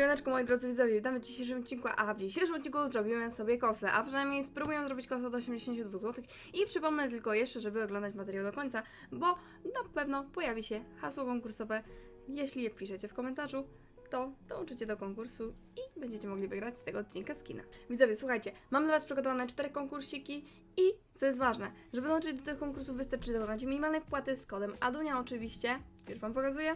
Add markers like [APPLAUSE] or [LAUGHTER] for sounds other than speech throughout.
Siemaneczko moi drodzy widzowie, witamy w dzisiejszym odcinku, a w dzisiejszym odcinku zrobimy sobie kosę, a przynajmniej spróbuję zrobić kosę do 82 zł i przypomnę tylko jeszcze, żeby oglądać materiał do końca, bo na pewno pojawi się hasło konkursowe, jeśli je wpiszecie w komentarzu, to dołączycie do konkursu i będziecie mogli wygrać z tego odcinka skina. Widzowie, słuchajcie, mam dla Was przygotowane cztery konkursiki i, co jest ważne, żeby dołączyć do tych konkursów wystarczy dokonać minimalnej wpłaty z kodem ADUNIA oczywiście, już Wam pokazuję,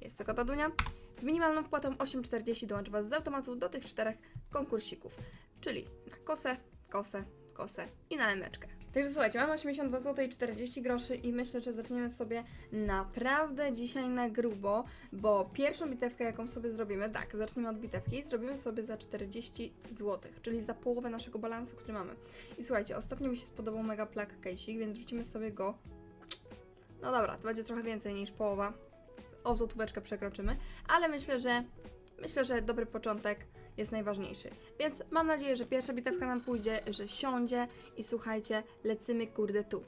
jest to kod ADUNIA, z minimalną wpłatą 8,40 dołączy Was z automatu do tych czterech konkursików, czyli na kosę, kosę, kosę i na emeczkę. Także słuchajcie, mam 82 zł i 40 groszy i myślę, że zaczniemy sobie naprawdę dzisiaj na grubo, bo pierwszą bitewkę, jaką sobie zrobimy, tak, zaczniemy od bitewki, zrobimy sobie za 40 zł, czyli za połowę naszego balansu, który mamy. I słuchajcie, ostatnio mi się spodobał mega plak case'ik, więc rzucimy sobie go. No dobra, to będzie trochę więcej niż połowa. O złotóweczkę przekroczymy, ale myślę, że myślę, że dobry początek jest najważniejszy. Więc mam nadzieję, że pierwsza bitewka nam pójdzie, że siądzie i słuchajcie, lecymy kurde tu.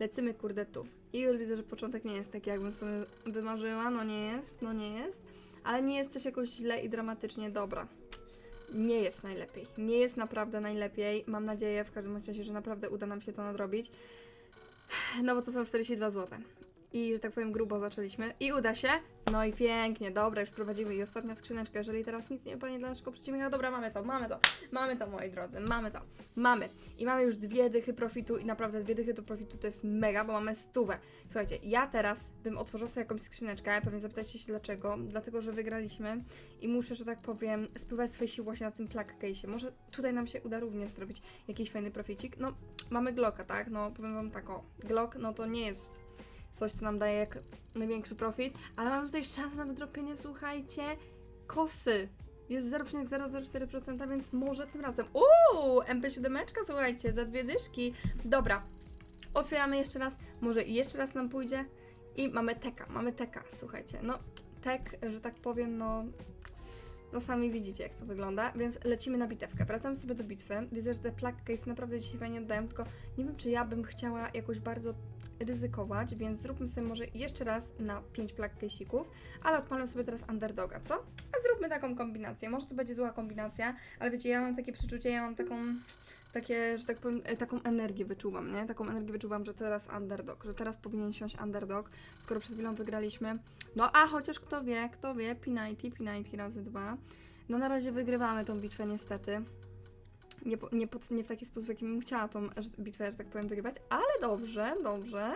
Lecymy kurde tu. I już widzę, że początek nie jest taki, jakbym sobie wymarzyła. No nie jest, no nie jest. Ale nie jest też jakoś źle i dramatycznie dobra. Nie jest najlepiej. Nie jest naprawdę najlepiej. Mam nadzieję w każdym razie, że naprawdę uda nam się to nadrobić. No bo to są 42 zł. I, że tak powiem, grubo zaczęliśmy. I uda się. No i pięknie, dobra, już prowadzimy. I ostatnia skrzyneczka, jeżeli teraz nic nie panie dla naszego przeciwnika, dobra, mamy to, mamy to, mamy to, moi drodzy, mamy to, mamy. I mamy już dwie dychy profitu i naprawdę dwie dychy do profitu to jest mega, bo mamy stówę. Słuchajcie, ja teraz bym otworzyła sobie jakąś skrzyneczkę, pewnie zapytacie się dlaczego. Dlatego, że wygraliśmy i muszę, że tak powiem, spływać swoje siły właśnie na tym plug case'ie. Może tutaj nam się uda również zrobić jakiś fajny proficik. No, mamy Glocka, tak? No, powiem wam tak, o, Glock, no to nie jest coś, co nam daje jak największy profit, ale mam tutaj szansę na wydropienie, słuchajcie, kosy. Jest 0,004%, więc może tym razem. Uuu, MP7, słuchajcie, za dwie dyszki. Dobra, otwieramy jeszcze raz, może i jeszcze raz nam pójdzie. I mamy teka, mamy teka, słuchajcie. No, tek, że tak powiem, no. No sami widzicie, jak to wygląda, więc lecimy na bitewkę. Wracamy sobie do bitwy. Widzę, że te plug case naprawdę dzisiaj fajnie oddają, tylko nie wiem, czy ja bym chciała jakoś bardzo ryzykować, więc zróbmy sobie może jeszcze raz na 5 plak case'ików, ale odpalę sobie teraz underdoga, co? A zróbmy taką kombinację. Może to będzie zła kombinacja, ale wiecie, ja mam takie przeczucie, ja mam taką takie, że tak powiem, e, taką energię wyczuwam, nie? Taką energię wyczuwam, że teraz underdog, że teraz powinien siąść underdog, skoro przed chwilą wygraliśmy. No a chociaż kto wie, kto wie, P90, P90 razy dwa. No na razie wygrywamy tą bitwę niestety. Nie, nie, pod, nie w taki sposób, w jakim bym chciała tą bitwę, że tak powiem, wygrywać, ale dobrze, dobrze.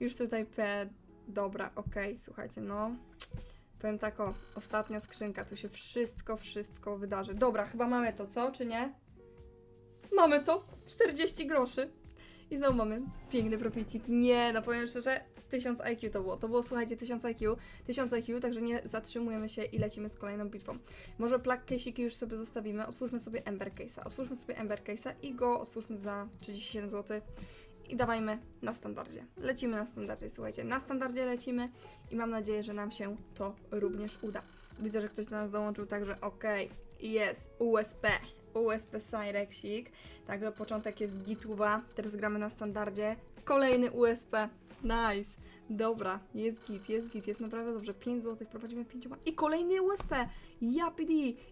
Już tutaj P. Dobra, okej, słuchajcie, no. Powiem tak, o, ostatnia skrzynka, tu się wszystko, wszystko wydarzy. Dobra, chyba mamy to, co, czy nie? Mamy to! 40 groszy. I znowu mamy piękny proficik. Nie, no powiem szczerze, 1000 IQ to było. To było, słuchajcie, 1000 IQ. 1000 IQ, także nie zatrzymujemy się i lecimy z kolejną bitwą. Może plug case'iki już sobie zostawimy. Otwórzmy sobie Ember Case'a. Otwórzmy sobie Ember Case'a i go otwórzmy za 37 zł. I dawajmy na standardzie. Lecimy na standardzie, słuchajcie. Na standardzie lecimy i mam nadzieję, że nam się to również uda. Widzę, że ktoś do nas dołączył, także okej. Jest USP. USP Cyrexik. Także początek jest gituwa. Teraz gramy na standardzie. Kolejny USP. Nice. Dobra, jest git, jest git, jest naprawdę dobrze. 5 zł, prowadzimy 5 I kolejny USP. Ja.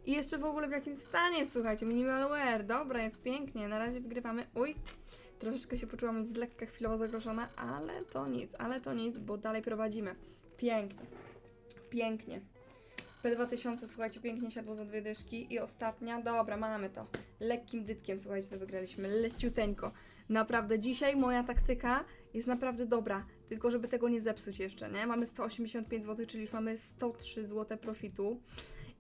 I jeszcze w ogóle w jakim stanie, słuchajcie, minimal wear. Dobra, jest pięknie. Na razie wygrywamy. Uj, troszeczkę się poczułam z lekka chwilowo zagrożona, ale to nic, ale to nic, bo dalej prowadzimy. Pięknie. Pięknie. P2000, słuchajcie, pięknie siadło za dwie dyszki. I ostatnia, dobra, mamy to. Lekkim dytkiem, słuchajcie, to wygraliśmy. Leciuteńko. Naprawdę, dzisiaj moja taktyka jest naprawdę dobra. Tylko, żeby tego nie zepsuć jeszcze, nie? Mamy 185 zł, czyli już mamy 103 zł profitu.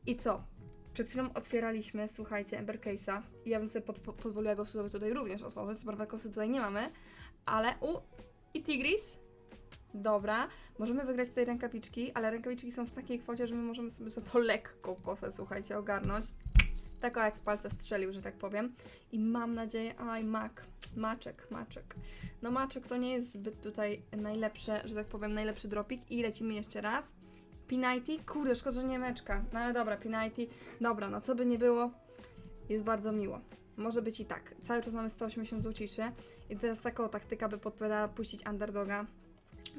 I co? Przed chwilą otwieraliśmy, słuchajcie, Ember Case'a. I ja bym sobie pozwoliła go sobie tutaj również otworzyć. Co prawda kosy tutaj nie mamy, ale... U! I Tigris? Dobra, możemy wygrać tutaj rękawiczki, ale rękawiczki są w takiej kwocie, że my możemy sobie za to lekko kosę, słuchajcie, ogarnąć. Taką jak z palca strzelił, że tak powiem. I mam nadzieję, aj, mak, maczek, maczek. No maczek to nie jest zbyt tutaj najlepsze, że tak powiem, najlepszy dropik. I lecimy jeszcze raz. P90, kurde, szkoda, że nie meczka. No ale dobra, P90, dobra, no co by nie było, jest bardzo miło. Może być i tak. Cały czas mamy 180 złociszy. I teraz taka taktyka by podpowiadała puścić underdoga.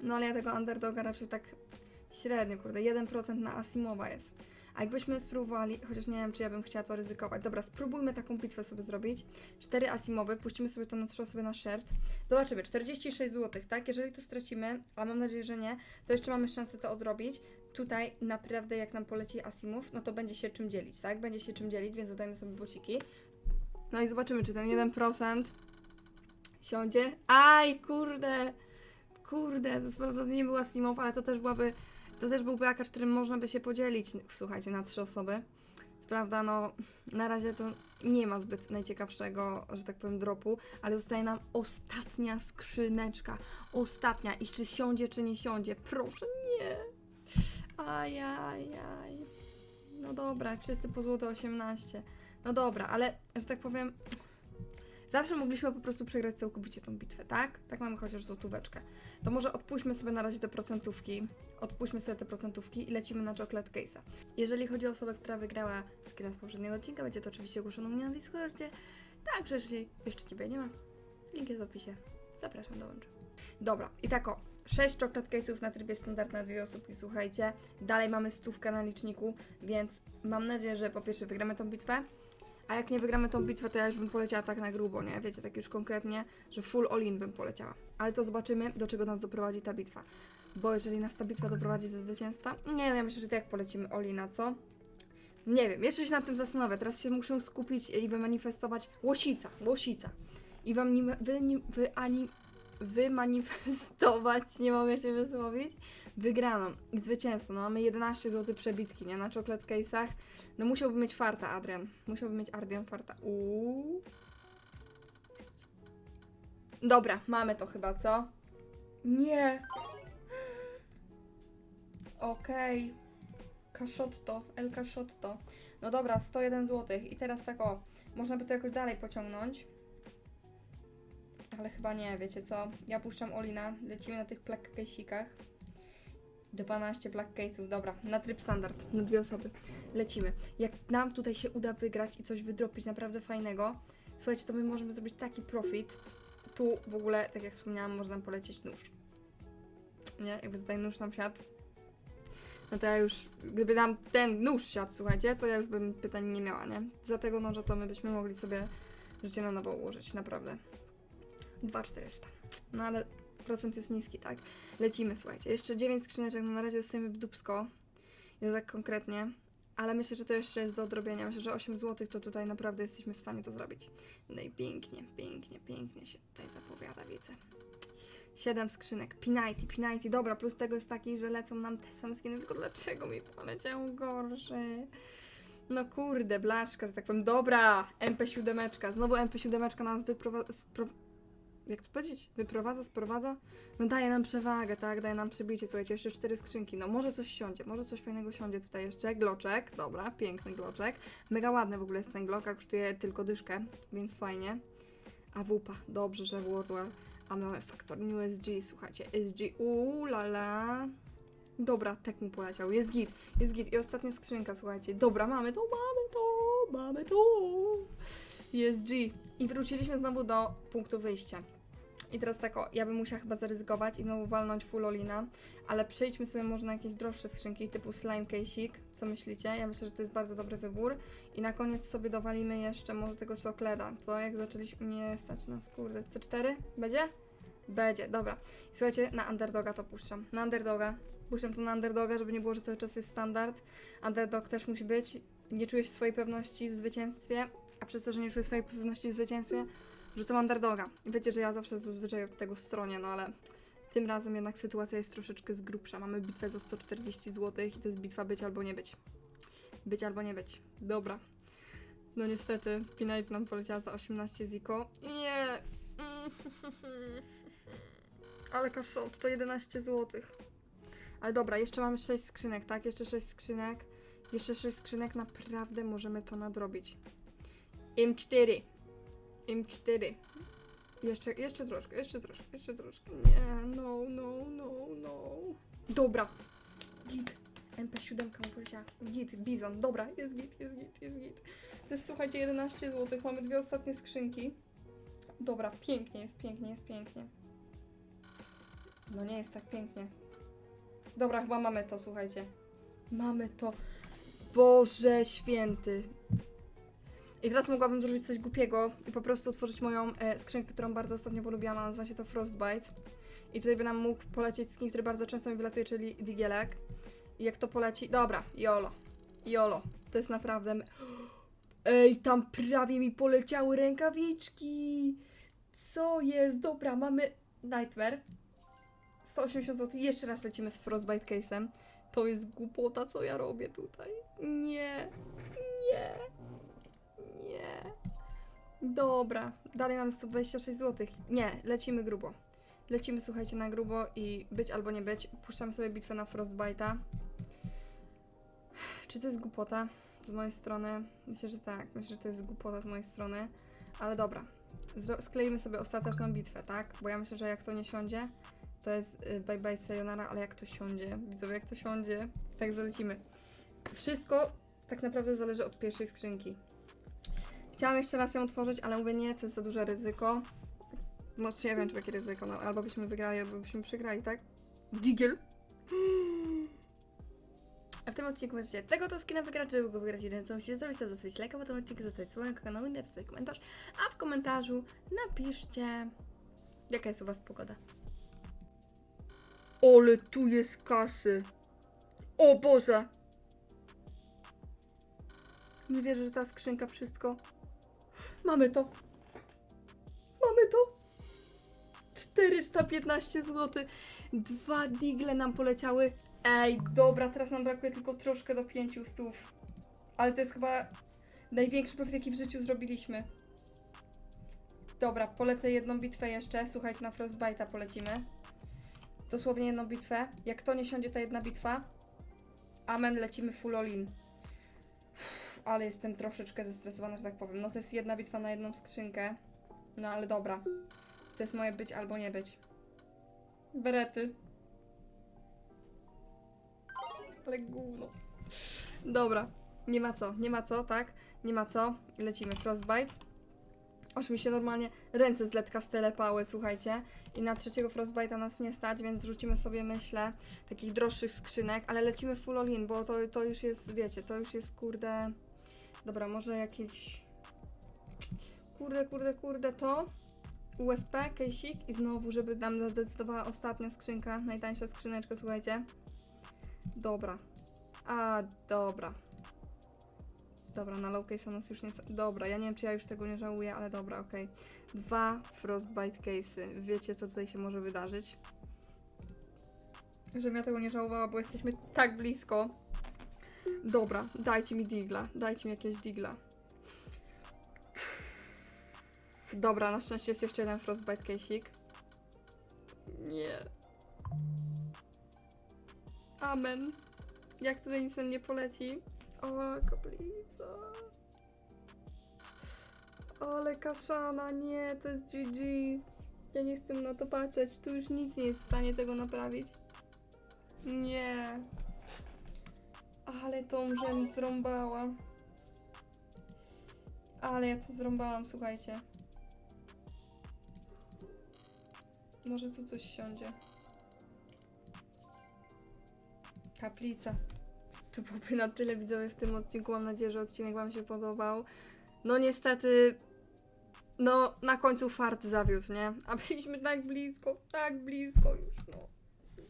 No ale ja tego underdoga raczej tak średnio, kurde, 1% na Asimowa jest. A jakbyśmy spróbowali, chociaż nie wiem, czy ja bym chciała to ryzykować. Dobra, spróbujmy taką bitwę sobie zrobić. Cztery asimowe, puścimy sobie to na trzy osoby na shirt. Zobaczymy, 46 zł, tak? Jeżeli to stracimy, a mam nadzieję, że nie, to jeszcze mamy szansę to odrobić. Tutaj naprawdę jak nam poleci asimów, no to będzie się czym dzielić, tak? Będzie się czym dzielić, więc dodajmy sobie buciki. No i zobaczymy, czy ten 1% siądzie. Aj, kurde! Kurde, to nie była Simow, ale to też byłaby, to też byłby jakaś, którym można by się podzielić, słuchajcie, na trzy osoby. Prawda, no na razie to nie ma zbyt najciekawszego, że tak powiem, dropu, ale zostaje nam ostatnia skrzyneczka. Ostatnia. I czy siądzie, czy nie siądzie? Proszę, nie. Ajajaj. No dobra, wszyscy po złote 18. No dobra, ale, że tak powiem, Zawsze mogliśmy po prostu przegrać całkowicie tą bitwę, tak? Tak mamy chociaż złotóweczkę. To może odpuśćmy sobie na razie te procentówki. Odpuśćmy sobie te procentówki i lecimy na Chocolate Case'a. Jeżeli chodzi o osobę, która wygrała skina z poprzedniego odcinka, będzie to oczywiście ogłoszone u mnie na Discordzie. Tak, jeżeli jeszcze Ciebie nie ma, link jest w opisie. Zapraszam, dołącz. Dobra, i tak o. 6 chocolate case'ów na trybie standard na dwie osóbki, słuchajcie. Dalej mamy stówkę na liczniku, więc mam nadzieję, że po pierwsze wygramy tą bitwę, a jak nie wygramy tą bitwę, to ja już bym poleciała tak na grubo, nie? Wiecie, tak już konkretnie, że full all-in bym poleciała. Ale to zobaczymy, do czego nas doprowadzi ta bitwa. Bo jeżeli nas ta bitwa doprowadzi do zwycięstwa, nie no, ja myślę, że tak polecimy all-ina, co? Nie wiem, jeszcze się nad tym zastanowię. Teraz się muszę skupić i wymanifestować łosica, łosica. I wam nim, wy, wy, ani, wymanifestować, nie mogę się wysłowić, wygraną i zwycięstwo. No mamy 11 zł przebitki, nie? Na chocolate case'ach. No musiałby mieć farta, Adrian. Musiałby mieć Adrian farta. Uuu. Dobra, mamy to chyba, co? Nie. Okej. Kaszotto, El Kaszotto. No dobra, 101 zł. I teraz tak o, można by to jakoś dalej pociągnąć. Ale chyba nie, wiecie co? Ja puszczam Olina, lecimy na tych black case'ikach. 12 black case'ów, dobra, na tryb standard, na dwie osoby. Lecimy. Jak nam tutaj się uda wygrać i coś wydropić naprawdę fajnego, słuchajcie, to my możemy zrobić taki profit. Tu w ogóle, tak jak wspomniałam, można polecieć nóż. Nie? Jakby tutaj nóż nam siadł. No to ja już, gdyby nam ten nóż siadł, słuchajcie, to ja już bym pytań nie miała, nie? Za tego noża to my byśmy mogli sobie życie na nowo ułożyć, naprawdę. 2400. No ale procent jest niski, tak? Lecimy, słuchajcie. Jeszcze 9 skrzyneczek, no na razie dostajemy w dupsko. I tak konkretnie. Ale myślę, że to jeszcze jest do odrobienia. Myślę, że 8 zł to tutaj naprawdę jesteśmy w stanie to zrobić. No i pięknie, pięknie, pięknie się tutaj zapowiada, widzę. 7 skrzynek. Pinajty, Pinajty. Dobra, plus tego jest taki, że lecą nam te same skiny, tylko dlaczego mi poleciało gorsze? No kurde, blaszka, że tak powiem. Dobra, MP7. Znowu MP7 nas wyprowadza... Jak to powiedzieć? Wyprowadza, sprowadza? No daje nam przewagę, tak? Daje nam przebicie. Słuchajcie, jeszcze cztery skrzynki. No może coś siądzie, może coś fajnego siądzie tutaj jeszcze. Gloczek, dobra, piękny gloczek. Mega ładny w ogóle jest ten glok, kosztuje tylko dyszkę, więc fajnie. A wupa, dobrze, że Wordwell. A mamy New SG, słuchajcie. SG, uuu, la la. Dobra, tak mu poleciał. Jest git, jest git. I ostatnia skrzynka, słuchajcie. Dobra, mamy to, mamy to, mamy to. Jest G. I wróciliśmy znowu do punktu wyjścia. I teraz tak, o, ja bym musiała chyba zaryzykować i znowu walnąć full olina, ale przejdźmy sobie może na jakieś droższe skrzynki typu slime case'ik. Co myślicie? Ja myślę, że to jest bardzo dobry wybór. I na koniec sobie dowalimy jeszcze może tego czokolada, co? Jak zaczęliśmy... Nie stać nas, kurde. C4? Będzie? Będzie, dobra. I słuchajcie, na underdoga to puszczam. Na underdoga. Puszczam to na underdoga, żeby nie było, że cały czas jest standard. Underdog też musi być. Nie czuję się swojej pewności w zwycięstwie, a przez to, że nie czuję swojej pewności w zwycięstwie, rzucam underdoga. Wiecie, że ja zawsze zazwyczaj od tego stronie, no ale tym razem jednak sytuacja jest troszeczkę z grubsza. Mamy bitwę za 140 zł i to jest bitwa być albo nie być. Być albo nie być. Dobra. No niestety, Pinite nam poleciała za 18 ziko. Nie! [LAUGHS] Ale kaszot, to 11 zł. Ale dobra, jeszcze mamy 6 skrzynek, tak? Jeszcze 6 skrzynek. Jeszcze 6 skrzynek, naprawdę możemy to nadrobić. M4. M4. Jeszcze, jeszcze troszkę, jeszcze troszkę, jeszcze troszkę. Nie, no, no, no, no. Dobra. Git. MP7 mu. Git, bizon. Dobra, jest git, jest git, jest git. To jest, słuchajcie, 11 zł. Mamy dwie ostatnie skrzynki. Dobra, pięknie jest, pięknie jest, pięknie. No nie jest tak pięknie. Dobra, chyba mamy to, słuchajcie. Mamy to. Boże święty. I teraz mogłabym zrobić coś głupiego i po prostu otworzyć moją e, skrzynkę, którą bardzo ostatnio polubiłam, a nazywa się to Frostbite. I tutaj by nam mógł polecieć skin, który bardzo często mi wylatuje, czyli Digielek. I jak to poleci... Dobra, Jolo. Jolo. To jest naprawdę... [GASPS] Ej, tam prawie mi poleciały rękawiczki! Co jest? Dobra, mamy Nightmare. 180 zł. Jeszcze raz lecimy z Frostbite Case'em. To jest głupota, co ja robię tutaj. Nie. Nie. Dobra. Dalej mamy 126 zł. Nie, lecimy grubo. Lecimy, słuchajcie, na grubo i być albo nie być. Puszczamy sobie bitwę na Frostbite'a. Czy to jest głupota z mojej strony? Myślę, że tak. Myślę, że to jest głupota z mojej strony. Ale dobra. Skleimy sobie ostateczną bitwę, tak? Bo ja myślę, że jak to nie siądzie, to jest y, bye bye sayonara, ale jak to siądzie? Widzowie, jak to siądzie? Także lecimy. Wszystko tak naprawdę zależy od pierwszej skrzynki. Chciałam jeszcze raz ją otworzyć, ale mówię nie, to jest za duże ryzyko. Może ja wiem, czy takie ryzyko, no albo byśmy wygrali, albo byśmy przegrali, tak? Digel. A w tym odcinku możecie tego to skina wygrać, żeby go wygrać jeden, co musicie zrobić, to zostawić lajka po tym odcinku, zostawić swojego kanału i napisać komentarz, a w komentarzu napiszcie, jaka jest u Was pogoda. Ole, tu jest kasy. O Boże! Nie wierzę, że ta skrzynka wszystko. Mamy to! Mamy to! 415 zł. Dwa digle nam poleciały. Ej, dobra, teraz nam brakuje tylko troszkę do 500. Ale to jest chyba największy profit, jaki w życiu zrobiliśmy. Dobra, polecę jedną bitwę jeszcze. Słuchajcie, na Frostbite'a polecimy. Dosłownie jedną bitwę. Jak to nie siądzie ta jedna bitwa, amen, lecimy full all in. Ale jestem troszeczkę zestresowana, że tak powiem. No to jest jedna bitwa na jedną skrzynkę. No ale dobra. To jest moje być albo nie być. Berety. Ale gówno. Dobra. Nie ma co, nie ma co, tak? Nie ma co. Lecimy. Frostbite. Aż mi się normalnie ręce z letka stelepały, słuchajcie. I na trzeciego Frostbite'a nas nie stać, więc wrzucimy sobie, myślę, takich droższych skrzynek, ale lecimy full all in, bo to, to już jest, wiecie, to już jest, kurde... Dobra, może jakieś... Kurde, kurde, kurde, to... USP, kejsik i znowu, żeby nam zadecydowała ostatnia skrzynka, najtańsza skrzyneczka, słuchajcie. Dobra. A, dobra. Dobra, na low case nas już nie... Dobra, ja nie wiem, czy ja już tego nie żałuję, ale dobra, okej. Dwa Frostbite case'y. Wiecie, co tutaj się może wydarzyć? Żebym ja tego nie żałowała, bo jesteśmy tak blisko. Dobra, dajcie mi digla. Dajcie mi jakiegoś digla. Dobra, na szczęście jest jeszcze jeden Frostbite case'ik. Nie. Amen. Jak tutaj nic nam nie poleci? O, kaplica. Ale kaszana, nie, to jest GG. Ja nie chcę na to patrzeć. Tu już nic nie jest w stanie tego naprawić. Nie. Ale tą żem zrąbała. Ale ja to zrąbałam, słuchajcie. Może tu coś siądzie. Kaplica. To byłoby na tyle widzowie w tym odcinku. Mam nadzieję, że odcinek Wam się podobał. No niestety, no na końcu fart zawiódł, nie? A byliśmy tak blisko, tak blisko już, no.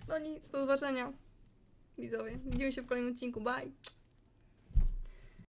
No nic, do zobaczenia. Widzowie, widzimy się w kolejnym odcinku, bye!